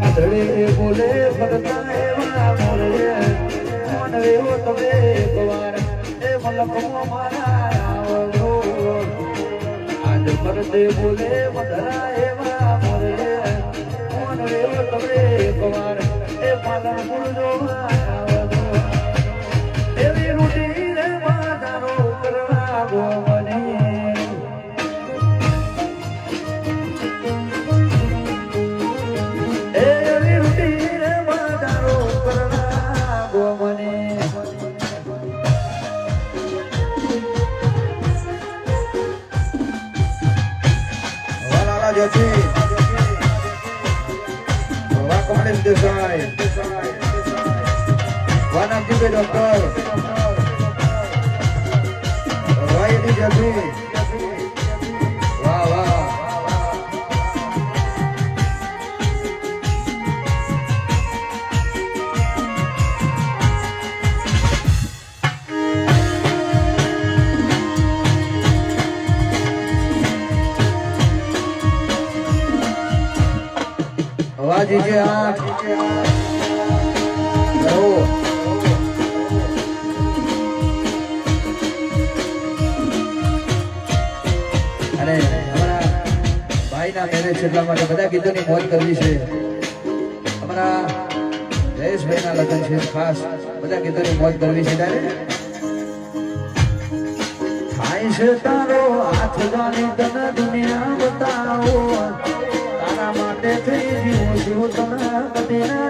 ધડે બોલે ફરતા એવા મોરે મન વેવો તમે એકવાર, એ મલકો મારા આવજો. આજ મધરા એવા મોરે મન વેવો તમે એકવાર, એ પાલન ગુરજો અને અમારા ભાઈના મેરેજ છે માટે બધા ગીતોની મોજ કરવી છે. અમારા જયેશભાઈના લગ્ન છે. ખાસ બધા ગીતોની મોજ કરવી છે ત્યારે. તારો હાથ ગાની તને દુનિયા બતાવો. તારા માટે થઈ ગયું છું તને કદી ના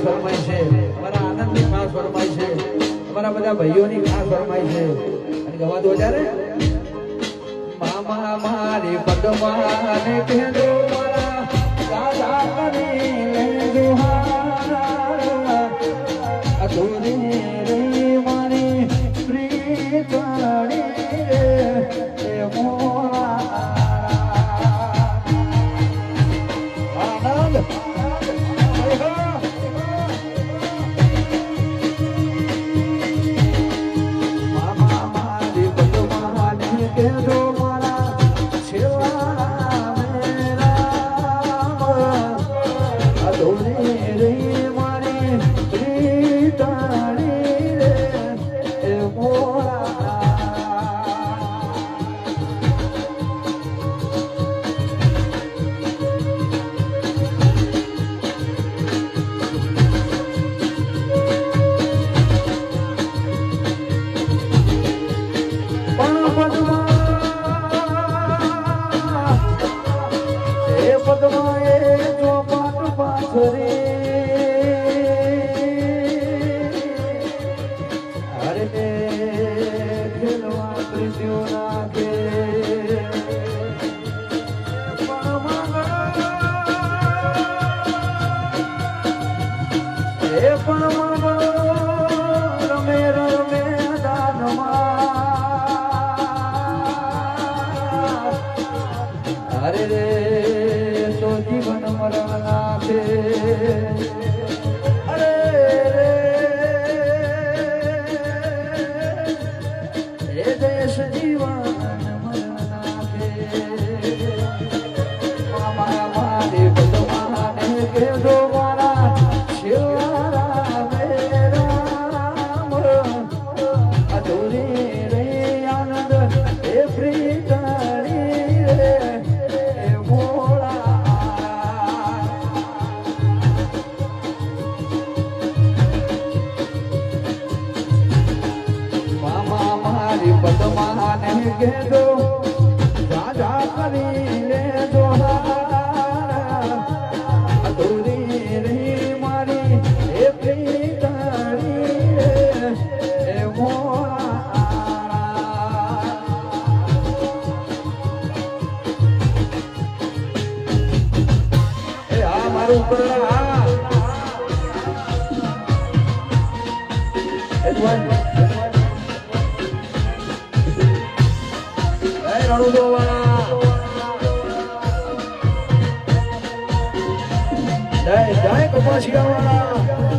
ખાસ ફરમાઈ છે. અમારા આનંદની ખાસ ફરમાઈ છે. અમારા બધા ભાઈઓની ખાસ ફરમાઈ છે. અને ગવાતો ત્યારે. મામા મારે પગવાને કહેજો મારા દાદા કરી together. ઉજવવાના જય જય કપાસિયાવાળા.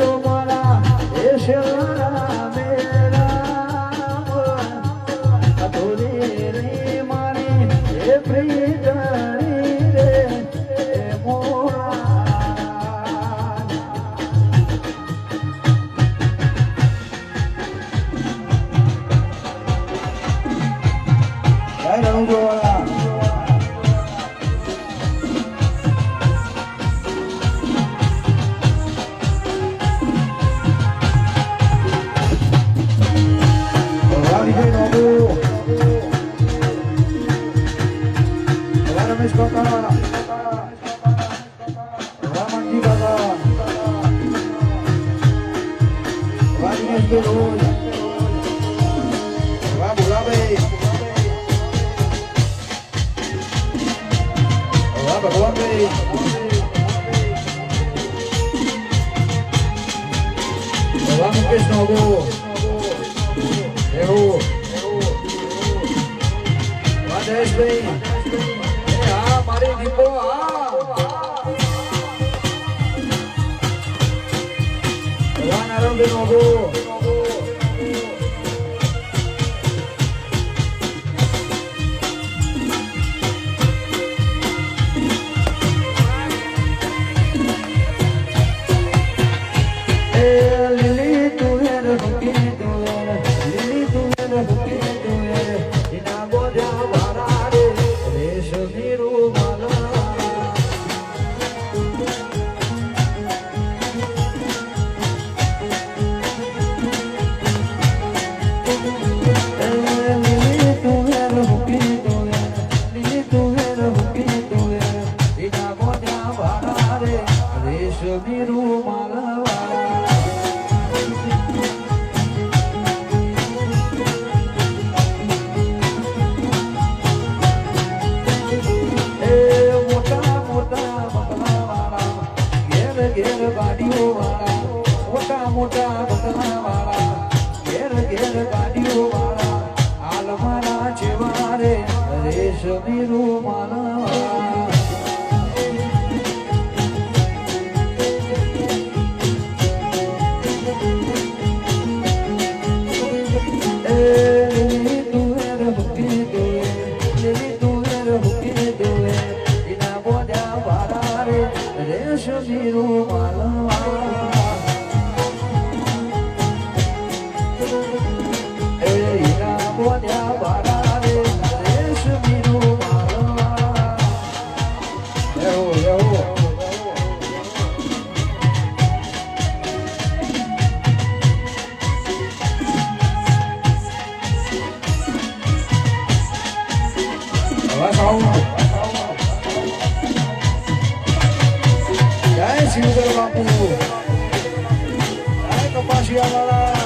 Go. ભગવાન કૃષ્ણ હોવો એવું. માધેશભાઈ હા મારી દીપો હા. ભગવાન આરંભ હોવો 这里路吗？શિવગર બાપુ કપાસિયા વાળા